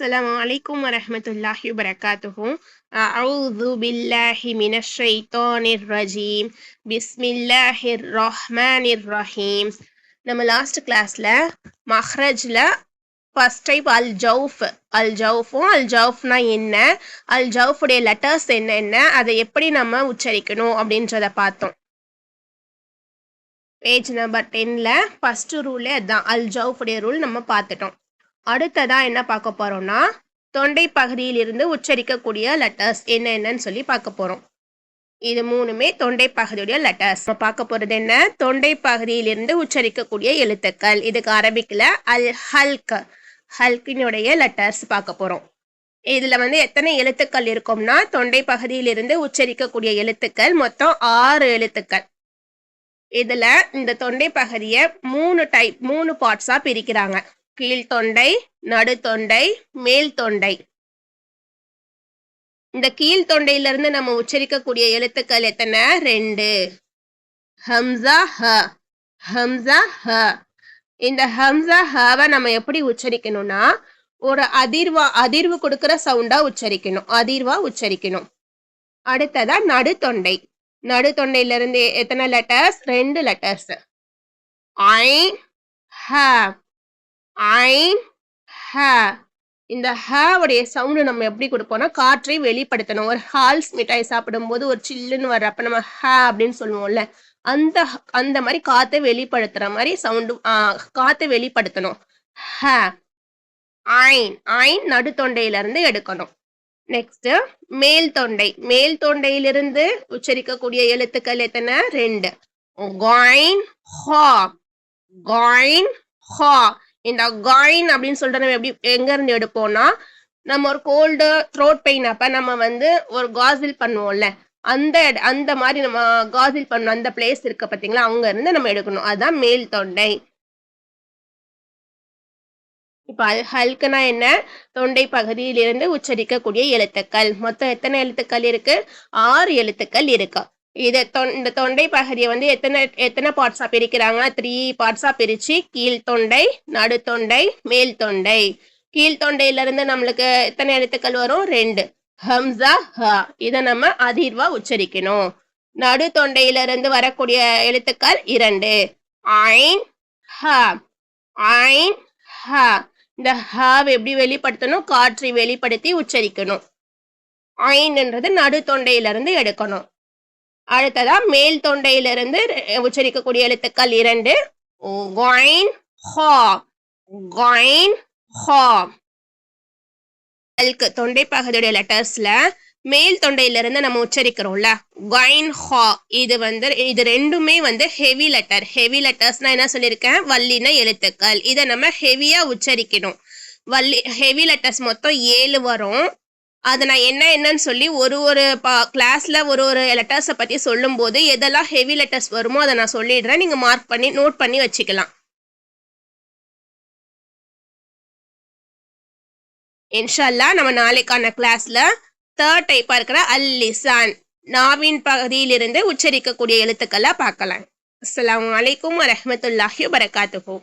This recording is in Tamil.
السلام عليكم ورحمة الله وبركاته أعوذ بالله من الشيطان الرجيم بسم الله الرحمن الرحيم நம்ம லாஸ்ட் கிளாஸ்ல மஹ்ரஜ்ல ஃபர்ஸ்ட் டைப் அல் ஜவுஃப் அல் ஜவுஃபும் அல் ஜவுஃப்னா என்ன அல் ஜவுஃபுடைய லெட்டர்ஸ் என்னென்ன அதை எப்படி நம்ம உச்சரிக்கணும் அப்படின்றத பார்த்தோம் பேஜ் நம்பர் டென்ல ஃபர்ஸ்ட் ரூலே அதுதான் அல் ஜவுஃபுடைய ரூல் நம்ம பார்த்துட்டோம் அடுத்ததா என்ன பார்க்க போறோம்னா தொண்டை பகுதியிலிருந்து உச்சரிக்கக்கூடிய லெட்டர்ஸ் என்னென்னன்னு சொல்லி பார்க்க போறோம். இது மூணுமே தொண்டை பகுதியுடைய லெட்டர்ஸ் நம்ம பார்க்க போறது என்ன? தொண்டை பகுதியிலிருந்து உச்சரிக்கக்கூடிய எழுத்துக்கள். இதுக்கு அரபிக்ல அல் ஹல்க் ஹல்கினுடைய லெட்டர்ஸ் பார்க்க போறோம். இதுல வந்து எத்தனை எழுத்துக்கள் இருக்கும்னா தொண்டை பகுதியிலிருந்து உச்சரிக்கக்கூடிய எழுத்துக்கள் மொத்தம் ஆறு எழுத்துக்கள். இதுல இந்த தொண்டை பகுதியை மூணு டைப் மூணு பார்ட்ஸா பிரிக்கிறாங்க. கீழ்த்தொண்டை நடுத்தொண்டை மேல் தொண்டை இந்த கீழ்த்தொண்டையில இருந்து நம்ம உச்சரிக்கக்கூடிய எழுத்துக்கள் எத்தனை? ரெண்டு. ஹம்சா ஹ. ஹம்சா ஹ. இந்த ஹம்சா ஹவை நம்ம எப்படி உச்சரிக்கணும்னா ஒரு அதிர்வா அதிர்வு கொடுக்கிற சவுண்டா உச்சரிக்கணும். அதிர்வா உச்சரிக்கணும். அடுத்ததா நடுத்தொண்டை. நடுத்தொண்டையில இருந்து எத்தனை லெட்டர்ஸ் ரெண்டு லெட்டர்ஸ் ஐ ஹ. ஐன் ஹ. இந்த ஹவுடைய சவுண்டு நம்ம எப்படி கொடுப்போம்னா காற்றை வெளிப்படுத்தணும். ஒரு ஹால்ஸ் மிட்டாய் சாப்பிடும்போது ஒரு சில்லுன்னு வர்றப்ப நம்ம ஹ அப்படின்னு சொல்லுவோம்ல அந்த அந்த மாதிரி காற்றை வெளிப்படுத்துற மாதிரி சவுண்டு காற்றை வெளிப்படுத்தணும். ஹ ஐன் ஐன் நடுத்தொண்டையில இருந்து எடுக்கணும். நெக்ஸ்ட் மேல் தொண்டை. மேல் தொண்டையிலிருந்து உச்சரிக்கக்கூடிய எழுத்துக்கள் எத்தனை? ரெண்டு. காயின் ஹா காயின் ஹா இந்த காயின் அப்படின்னு சொல்லிட்டு நம்ம எப்படி எங்கேருந்து எடுப்போம்னா நம்ம ஒரு கோல்டு த்ரோட் பெயின் அப்ப நம்ம வந்து ஒரு காசில் பண்ணுவோம்ல அந்த அந்த மாதிரி நம்ம காசில் பண்ண அந்த பிளேஸ் இருக்க பார்த்தீங்களா அங்க இருந்து நம்ம எடுக்கணும். அதுதான் மேல் தொண்டை. இப்ப ஹல்குனா என்ன? தொண்டை பகுதியிலிருந்து உச்சரிக்கக்கூடிய எழுத்துக்கள். மொத்தம் எத்தனை எழுத்துக்கள் இருக்கு? ஆறு எழுத்துக்கள் இருக்கு. இதை இந்த தொண்டை பகுதியை வந்து எத்தனை எத்தனை பார்ட்ஸா பிரிக்கிறாங்க த்ரீ பார்ட்ஸா பிரிச்சு கீழ் தொண்டை நடுத்தொண்டை மேல் தொண்டை. கீழ் தொண்டையில இருந்து நம்மளுக்கு எத்தனை எழுத்துக்கள் வரும்? ரெண்டு. ஹம்சா ஹ. இதை நம்ம அதிர்வா உச்சரிக்கணும். நடு தொண்டையில இருந்து வரக்கூடிய எழுத்துக்கள் இரண்டு. ஐன் ஹ. ஐன் ஹ. இந்த ஹாவ் எப்படி வெளிப்படுத்தணும்? காற்றை வெளிப்படுத்தி உச்சரிக்கணும். ஐன்ன்றது நடு தொண்டையிலிருந்து எடுக்கணும். அடுத்ததா மேல் தொண்டையிலிருந்து உச்சரிக்கக்கூடிய எழுத்துக்கள் இரண்டு. தொண்டை பகுதியுடைய லெட்டர்ஸ்ல மேல் தொண்டையிலிருந்து நம்ம உச்சரிக்கிறோம்ல. கொயின் ஹா இது வந்து இது ரெண்டுமே வந்து ஹெவி லெட்டர் ஹெவி லெட்டர்ஸ்னா என்ன சொல்லியிருக்கேன்? வல்லின எழுத்துக்கள். இதை நம்ம ஹெவியா உச்சரிக்கணும். வள்ளி ஹெவி லெட்டர்ஸ் மொத்தம் ஏழு வரும். அதை நான் என்ன என்னன்னு சொல்லி ஒரு ஒரு பா கிளாஸில் ஒரு ஒரு லெட்டர்ஸை பற்றி சொல்லும்போது எதெல்லாம் ஹெவி லெட்டர்ஸ் வருமோ அதை நான் சொல்லிடுறேன். நீங்கள் மார்க் பண்ணி நோட் பண்ணி வச்சுக்கலாம். இன்ஷல்லா நம்ம நாளைக்கான கிளாஸில் தேர்ட் டைப்பாக இருக்கிற அல் லிசான் நாவின் பகுதியிலிருந்து உச்சரிக்கக்கூடிய எழுத்துக்களை பார்க்கலாம். அஸ்லாம் வலைக்கம் வரமத்துல்லாஹி வரகாத்துஹூ